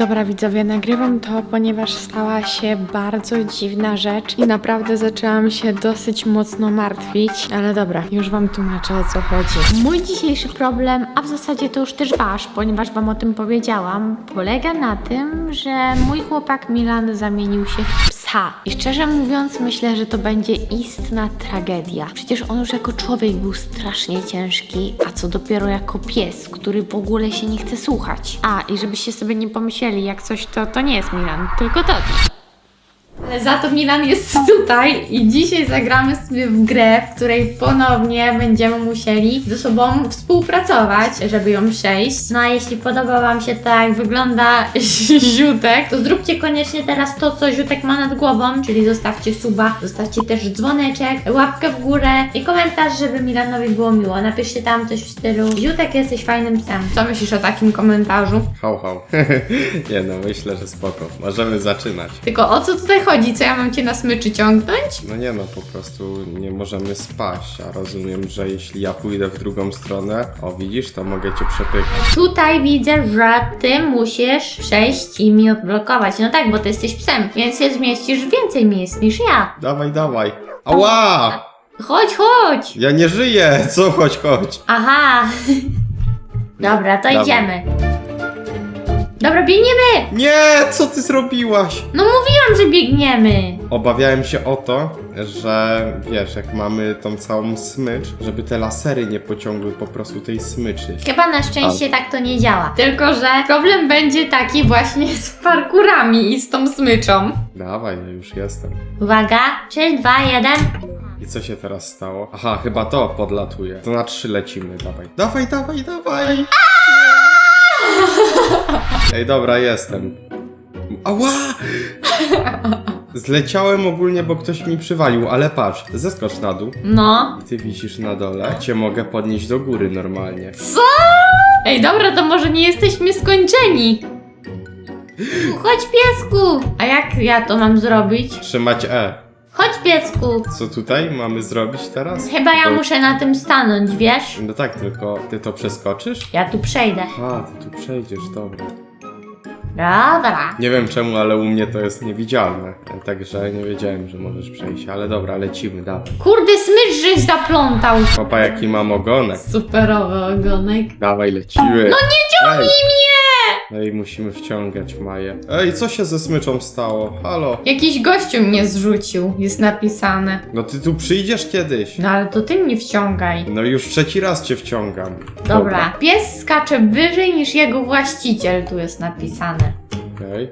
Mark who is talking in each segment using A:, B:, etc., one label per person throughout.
A: Dobra widzowie, nagrywam to, ponieważ stała się bardzo dziwna rzecz i naprawdę zaczęłam się dosyć mocno martwić, ale dobra, już wam tłumaczę o co chodzi. Mój dzisiejszy problem, a w zasadzie to już też wasz, ponieważ wam o tym powiedziałam, polega na tym, że mój chłopak Milan zamienił się w psa. I szczerze mówiąc, myślę, że to będzie istna tragedia. Przecież on już jako człowiek był strasznie ciężki, a co dopiero jako pies, który w ogóle się nie chce słuchać. A, i żebyście sobie nie pomyśleli, jak coś to, to nie jest Milan, tylko to. Ale za to Milan jest tutaj i dzisiaj zagramy sobie w grę, w której ponownie będziemy musieli ze sobą współpracować, żeby ją przejść. No a jeśli podoba Wam się tak jak wygląda Ziutek, to zróbcie koniecznie teraz to, co Ziutek ma nad głową, czyli zostawcie suba, zostawcie też dzwoneczek, łapkę w górę i komentarz, żeby Milanowi było miło. Napiszcie tam coś w stylu Ziutek, jesteś fajnym psem. Co myślisz o takim komentarzu?
B: Hał, hał. nie no, myślę, że spoko. Możemy zaczynać.
A: Tylko o co tutaj chodzi? Co ja mam Cię na smyczy ciągnąć?
B: No nie no, po prostu nie możemy spaść, a rozumiem, że jeśli ja pójdę w drugą stronę, o widzisz, to mogę cię przepychać.
A: Tutaj widzę, że ty musisz przejść i mi odblokować. No tak, bo ty jesteś psem, więc się zmieścisz w więcej miejsc niż ja.
B: Dawaj, dawaj. Ała!
A: Chodź, chodź!
B: Ja nie żyję! Co? Chodź, chodź.
A: Aha. Dobra, to
B: Dawaj.
A: idziemy. Dobra, biegniemy!
B: Nie! Co ty zrobiłaś?
A: No mówiłam, że biegniemy.
B: Obawiałem się o to, że wiesz, jak mamy tą całą smycz, żeby te lasery nie pociągły po prostu tej smyczy.
A: Chyba na szczęście tak to nie działa. Tylko, że problem będzie taki właśnie z parkurami i z tą smyczą.
B: Dawaj, ja już jestem.
A: Uwaga, 3, 2, 1.
B: I co się teraz stało? Aha, chyba to podlatuje. To na trzy lecimy, dawaj. Dawaj, dawaj, dawaj! Ej, dobra, jestem. Ała! Zleciałem ogólnie, bo ktoś mi przywalił, ale patrz, zeskocz na dół.
A: No.
B: Ty wisisz na dole. Cię mogę podnieść do góry normalnie.
A: Co? Ej, dobra, to może nie jesteśmy skończeni. Chodź, piesku! A jak ja to mam zrobić?
B: Trzymać E.
A: Chodź, piesku!
B: Co tutaj mamy zrobić teraz?
A: Chyba ja
B: Bo-
A: muszę na tym stanąć, wiesz?
B: No tak, tylko ty to przeskoczysz?
A: Ja tu przejdę.
B: Aha, ty tu przejdziesz, dobra.
A: Dobra.
B: Nie wiem czemu, ale u mnie to jest niewidzialne. Także nie wiedziałem, że możesz przejść. Ale dobra, lecimy, dawaj.
A: Kurde, smycz żeś zaplątał.
B: Papa, jaki mam ogonek.
A: Superowy ogonek.
B: Dawaj, lecimy. No nie
A: Ciągnij mnie!
B: No i musimy wciągać Maję. Ej, co się ze smyczą stało? Halo?
A: Jakiś gościu mnie zrzucił, jest napisane.
B: No ty tu przyjdziesz kiedyś.
A: No ale to ty mnie wciągaj.
B: No już trzeci raz cię wciągam.
A: Dobra. Pies skacze wyżej niż jego właściciel, tu jest napisane.
B: Okej.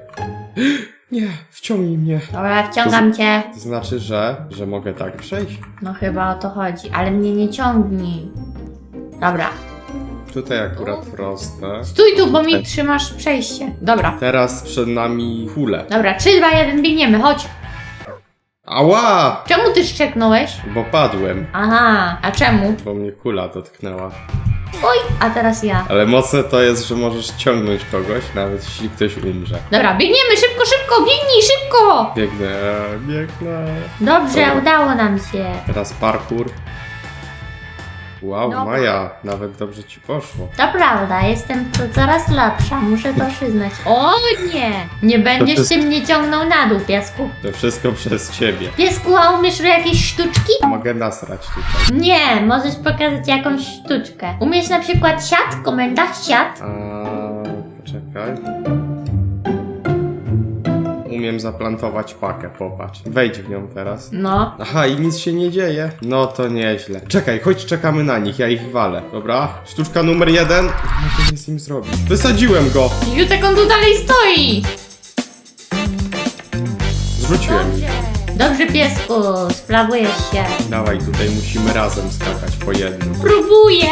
B: Nie, wciągnij mnie.
A: Dobra, wciągam cię.
B: To znaczy, że, że mogę tak przejść?
A: No chyba o to chodzi, ale mnie nie ciągnij. Dobra.
B: Tutaj akurat proste.
A: Stój tu, bo mi trzymasz przejście. Dobra.
B: Teraz przed nami hule.
A: Dobra, 3, 2, 1, biegniemy, chodź.
B: Ała!
A: Czemu ty szczeknąłeś?
B: Bo padłem,
A: Aha, a czemu?
B: bo mnie kula dotknęła.
A: Oj, a teraz ja.
B: Ale mocne to jest, że możesz ciągnąć kogoś, nawet jeśli ktoś umrze.
A: Dobra, biegniemy, szybko, szybko, biegnij, szybko!
B: Biegnę, biegnę.
A: Dobrze,
B: Dobra.
A: udało nam się.
B: Teraz parkour. Wow,
A: Dobra.
B: Maja, nawet dobrze ci poszło.
A: To prawda, jestem to coraz lepsza, muszę to przyznać. O nie! Nie będziesz się mnie ciągnął na dół, piesku.
B: To wszystko przez ciebie.
A: Piesku, a umiesz jakieś sztuczki?
B: Mogę nasrać tutaj.
A: Nie, możesz pokazać jakąś sztuczkę. Umiesz na przykład siat, komenda, siat?
B: A, poczekaj. Umiem zaplantować pakę, popatrz. Wejdź w nią teraz.
A: No.
B: Aha, i nic się nie dzieje. No to nieźle. Czekaj, chodź czekamy na nich, ja ich walę. Dobra? Sztuczka numer jeden. Mogę z nim zrobić. Wysadziłem go!
A: Jutek, on tu dalej stoi!
B: Zrzuciłem.
A: Dobrze, piesku, sprawujesz się.
B: Dawaj, tutaj musimy razem skakać po jednym.
A: Próbuję.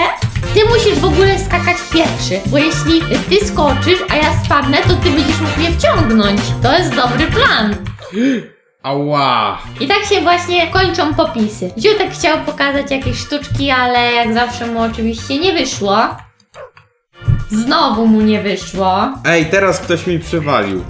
A: Ty musisz w ogóle skakać pierwszy, bo jeśli ty skoczysz, a ja spadnę, to ty będziesz mógł mnie wciągnąć. To jest dobry plan.
B: Ała!
A: I tak się właśnie kończą popisy. Ziutek chciał pokazać jakieś sztuczki, ale jak zawsze mu oczywiście nie wyszło. Znowu mu nie wyszło.
B: Ej, teraz ktoś mi przywalił.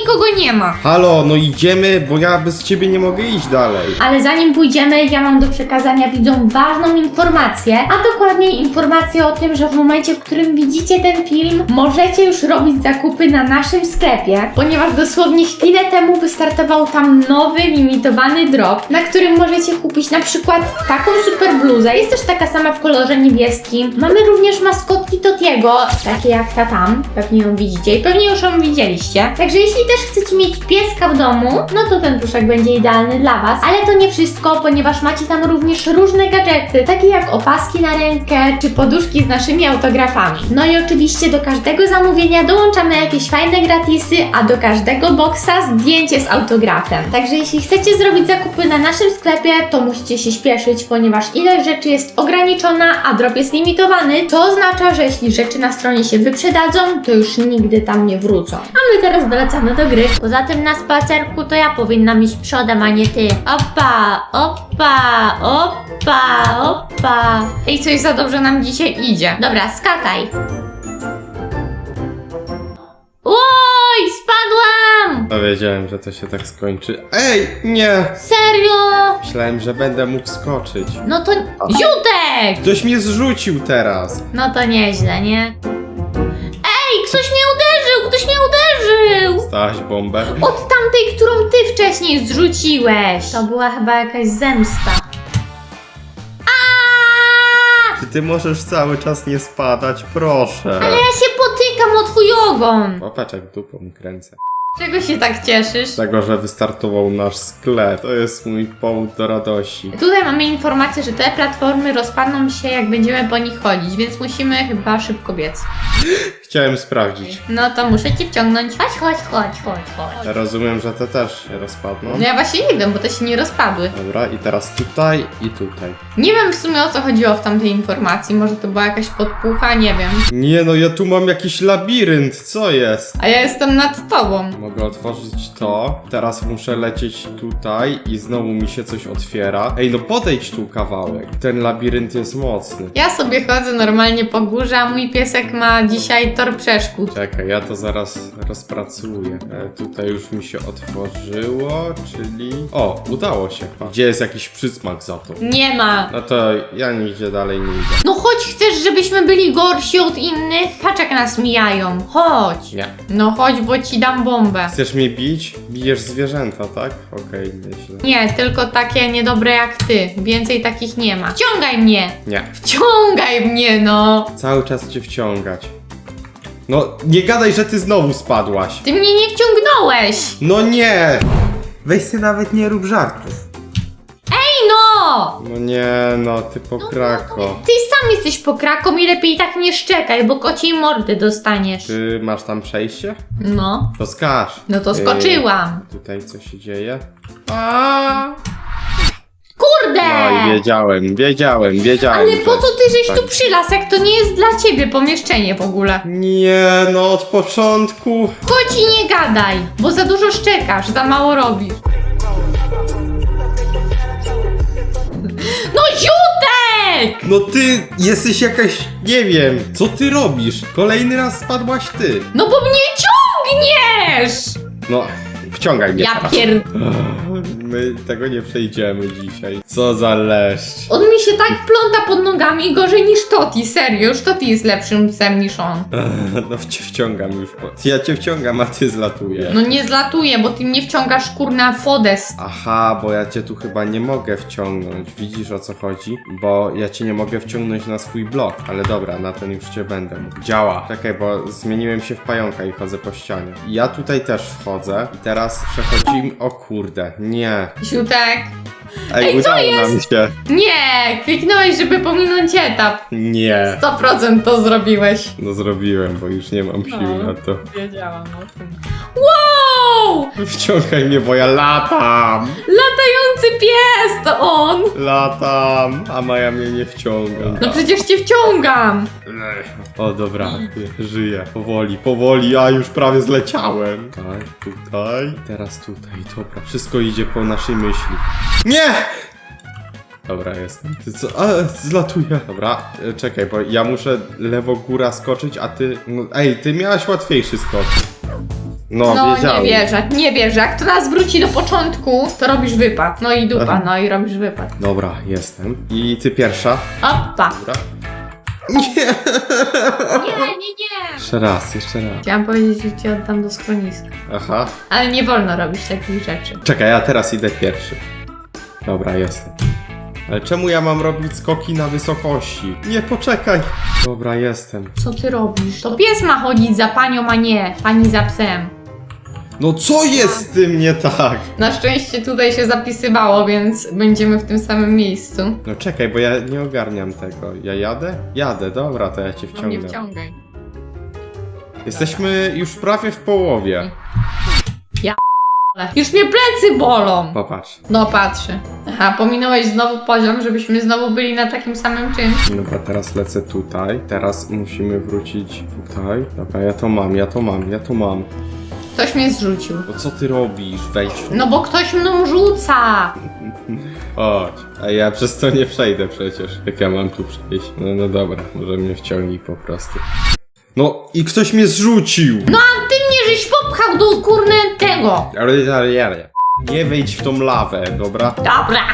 A: Nikogo nie ma.
B: Halo, no idziemy, bo ja bez ciebie nie mogę iść dalej.
A: Ale zanim pójdziemy, ja mam do przekazania widzom ważną informację, a dokładniej informację o tym, że w momencie, w którym widzicie ten film, możecie już robić zakupy na naszym sklepie, ponieważ dosłownie chwilę temu wystartował tam nowy, limitowany drop, na którym możecie kupić na przykład taką super bluzę, jest też taka sama w kolorze niebieskim. Mamy również maskotki Totiego, takie jak ta tam, pewnie ją widzicie i pewnie już ją widzieliście. Także jeśli też chcecie mieć pieska w domu, no to ten puszek będzie idealny dla Was. Ale to nie wszystko, ponieważ macie tam również różne gadżety, takie jak opaski na rękę, czy poduszki z naszymi autografami. No i oczywiście do każdego zamówienia dołączamy jakieś fajne gratisy, a do każdego boksa zdjęcie z autografem. Także jeśli chcecie zrobić zakupy na naszym sklepie, to musicie się śpieszyć, ponieważ ilość rzeczy jest ograniczona, a drop jest limitowany. To oznacza, że jeśli rzeczy na stronie się wyprzedadzą, to już nigdy tam nie wrócą. A my teraz wracamy do gry. Poza tym na spacerku to ja powinnam iść przodem, a nie ty. Opa, opa, opa, opa. Ej, coś za dobrze nam dzisiaj idzie. Dobra, skakaj. Oj, spadłam!
B: No wiedziałem, że to się tak skończy. Ej, nie!
A: Serio?
B: Myślałem, że będę mógł skoczyć.
A: No to ziutek!
B: Ktoś mnie zrzucił teraz.
A: No to nieźle, nie? Ej, ktoś mnie uderzył, ktoś mnie uderzył!
B: Stałaś bombę.
A: Od tamtej, którą ty wcześniej zrzuciłeś. To była chyba jakaś zemsta. Aaaa!
B: Czy ty możesz cały czas nie spadać? Proszę.
A: Ale ja się potykam o twój ogon.
B: Popatrz jak dupą kręcę.
A: Czego się tak cieszysz?
B: Z tego, że wystartował nasz sklep. To jest mój powód do radości.
A: Tutaj mamy informację, że te platformy rozpadną się, jak będziemy po nich chodzić, więc musimy chyba szybko biec.
B: Chciałem sprawdzić.
A: No to muszę cię wciągnąć. Chodź, chodź, chodź, chodź, chodź.
B: Rozumiem, że te też się rozpadną.
A: No ja właśnie nie wiem, bo te się nie rozpadły.
B: Dobra, i teraz tutaj i tutaj.
A: Nie wiem w sumie o co chodziło w tamtej informacji. Może to była jakaś podpucha, nie wiem.
B: Nie no, ja tu mam jakiś labirynt, co jest?
A: A ja jestem nad tobą.
B: Mogę otworzyć to. Teraz muszę lecieć tutaj i znowu mi się coś otwiera. Ej, no podejdź tu kawałek. Ten labirynt jest mocny.
A: Ja sobie chodzę normalnie po górze, a mój piesek ma dzisiaj tor przeszkód.
B: Czekaj, ja to zaraz rozpracuję. E, tutaj już mi się otworzyło, czyli... O, udało się. Gdzie jest jakiś przysmak za to?
A: Nie ma.
B: No to ja nigdzie dalej nie idę.
A: No chodź, chcesz, żebyśmy byli gorsi od innych? Patrz jak nas mijają. Chodź.
B: Nie.
A: No chodź, bo ci dam bombę.
B: Chcesz mnie bić? Bijesz zwierzęta, tak? Okej, nieźle.
A: Nie, tylko takie niedobre jak ty. Więcej takich nie ma. Wciągaj mnie!
B: Nie.
A: Wciągaj mnie, no!
B: Cały czas cię wciągać. No, nie gadaj, że ty znowu spadłaś.
A: Ty mnie nie wciągnąłeś!
B: No nie! Weź ty nawet nie rób żartów.
A: Ej no!
B: No nie, no ty pokrako.
A: Ty sam jesteś pokraką i lepiej tak nie szczekaj, bo kociej mordy dostaniesz.
B: Ty masz tam przejście?
A: No.
B: To skacz.
A: No to skoczyłam.
B: tutaj co się dzieje? A!
A: Kurde!
B: No i wiedziałem, wiedziałem, wiedziałem.
A: Ale
B: że-
A: po co ty żeś
B: tak.
A: tu przylas, jak to nie jest dla ciebie pomieszczenie w ogóle?
B: Nie, no od początku.
A: Chodź i nie gadaj, bo za dużo szczekasz, za mało robisz. No ziutek!
B: No ty jesteś jakaś, nie wiem, co ty robisz? Kolejny raz spadłaś ty.
A: No bo mnie ciągniesz!
B: No, wciągaj mnie
A: Ja
B: teraz.
A: pier...
B: My tego nie przejdziemy dzisiaj. Co za leszcz.
A: On mi się tak pląta pod nogami gorzej niż Toti, serio, już Toti jest lepszym psem niż on.
B: No cię wciągam już. Po... Ja cię wciągam, a ty zlatujesz.
A: No nie zlatuje, bo ty mnie wciągasz kurna w Fodes.
B: Aha, bo ja cię tu chyba nie mogę wciągnąć. Widzisz o co chodzi? Bo ja cię nie mogę wciągnąć na swój blok. Ale dobra, na ten już cię będę mógł. Działa. Czekaj, bo zmieniłem się w pająka i chodzę po ścianie. Ja tutaj też wchodzę. I teraz przechodzimy... O kurde, nie.
A: Ziutek.
B: Ej,
A: Ej, co
B: udało nam
A: jest?
B: się.
A: Nie, kliknąłeś, żeby pominąć etap.
B: Nie.
A: 100% to zrobiłeś.
B: No zrobiłem, bo już nie mam sił
A: No.
B: na to.
A: Wiedziałam o tym. Wow!
B: Wciągaj mnie, bo ja latam!
A: Latający pies to on!
B: Latam! A Maja mnie nie wciąga.
A: No przecież cię wciągam!
B: O dobra, żyję. Powoli, powoli, a już prawie zleciałem. Tak, tutaj. Teraz tutaj, dobra. Wszystko idzie po naszej myśli. Nie! Dobra, jestem. Ty co? A, zlatuję. Dobra, e, czekaj, bo ja muszę lewo góra skoczyć, a ty... No, ej, ty miałaś łatwiejszy skok. No,
A: No
B: wiedziałem.
A: nie wierzę, nie wierzę. Jak to nas wróci do początku, to robisz wypad. No i dupa,
B: Aha.
A: no i robisz wypad.
B: Dobra, jestem. I ty pierwsza.
A: Opa!
B: Dobra.
A: Nie, nie, nie!
B: Jeszcze raz, jeszcze raz.
A: Chciałam powiedzieć, że cię oddam do schroniska.
B: Aha.
A: Ale nie wolno robić takich rzeczy.
B: Czekaj, ja teraz idę pierwszy. Dobra, jestem. Ale czemu ja mam robić skoki na wysokości? Nie, poczekaj. Dobra, jestem.
A: Co ty robisz? To pies ma chodzić za panią, a nie pani za psem.
B: No co jest z tym nie tak?
A: Na szczęście tutaj się zapisywało, więc będziemy w tym samym miejscu.
B: No czekaj, bo ja nie ogarniam tego. Ja jadę? Jadę, dobra, to ja cię
A: No nie wciągaj.
B: Jesteśmy już prawie w połowie.
A: Już mnie plecy bolą.
B: Popatrz.
A: No patrzę. Aha, pominąłeś znowu poziom, żebyśmy znowu byli na takim samym czymś.
B: Dobra, teraz lecę tutaj. Teraz musimy wrócić tutaj. Dobra, ja to mam, ja to mam, ja to mam.
A: Ktoś mnie zrzucił.
B: No co ty robisz? Wejdź.
A: No bo ktoś mną rzuca.
B: Chodź. A ja przez to nie przejdę przecież. Jak ja mam tu przejść? No, no dobra, może mnie wciągnij po prostu. No i ktoś mnie zrzucił!
A: No a ty mnie żeś popchał do kurne tego.
B: Ale, ale, ale. Nie wejdź w tą lawę, dobra?
A: Dobra.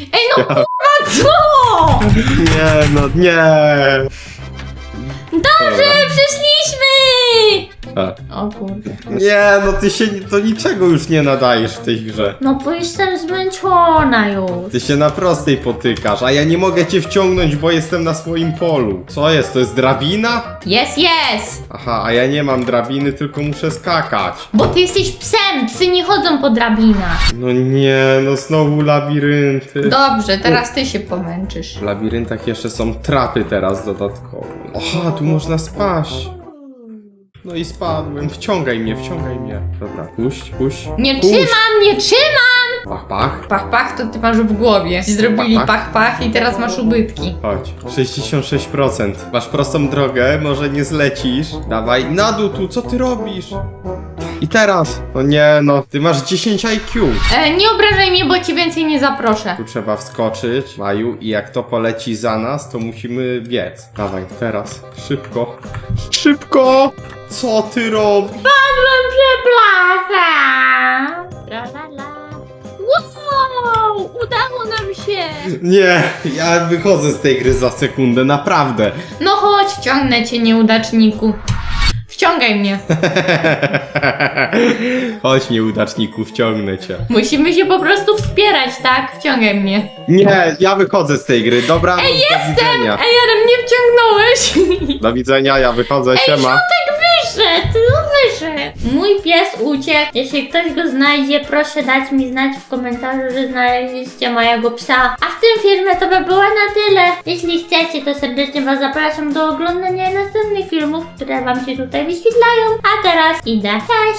A: Ej no kurwa co?
B: Nie, no nie!
A: Dobrze, przeszliśmy.
B: A.
A: O kurde.
B: Nie, no ty się do niczego już nie nadajesz w tej grze.
A: No bo jestem zmęczona już.
B: Ty się na prostej potykasz, a ja nie mogę cię wciągnąć, bo jestem na swoim polu. Co jest? To jest drabina?
A: Jest, jest.
B: Aha, a ja nie mam drabiny, tylko muszę skakać.
A: Bo ty jesteś psem, psy nie chodzą po drabinach.
B: No nie, no znowu labirynty.
A: Dobrze, teraz ty się pomęczysz.
B: W labiryntach jeszcze są trapy teraz dodatkowo. Aha, tu można spaść. No i spadłem. Wciągaj mnie, wciągaj mnie. Dobra, puść, puść.
A: Nie
B: puść.
A: trzymam, nie trzymam!
B: Pach, pach.
A: Pach, pach, to ty masz w głowie. Ci zrobili
B: Pach,
A: pach, pach i teraz masz ubytki.
B: Chodź. 66%. Masz prostą drogę, może nie zlecisz. Dawaj, na dół tu, co ty robisz? I teraz. No nie, no, ty masz 10 IQ.
A: E, nie obrażaj mnie, bo ci więcej nie zaproszę.
B: Tu trzeba wskoczyć, Maju, i jak to poleci za nas, to musimy biec. Dawaj, teraz. Szybko. Szybko! Co ty robisz?
A: Padłem, przepraszam. La, la, la. Wow, udało nam się.
B: Nie, ja wychodzę z tej gry za sekundę, naprawdę.
A: No chodź, wciągnę cię, nieudaczniku. Wciągaj mnie.
B: Chodź, nieudaczniku, wciągnę cię.
A: Musimy się po prostu wspierać, tak? Wciągaj mnie.
B: Nie, ja wychodzę z tej gry. Dobra, Ej, do widzenia.
A: Ej, ale mnie wciągnąłeś.
B: Do widzenia, ja wychodzę, siema.
A: Tak wyszedł, Mój pies uciekł. Jeśli ktoś go znajdzie, proszę dać mi znać w komentarzu, że znaleźliście mojego psa. A w tym filmie to by było na tyle. Jeśli chcecie, to serdecznie Was zapraszam do oglądania następnych filmów, które Wam się tutaj wyświetlają. A teraz idę. Cześć!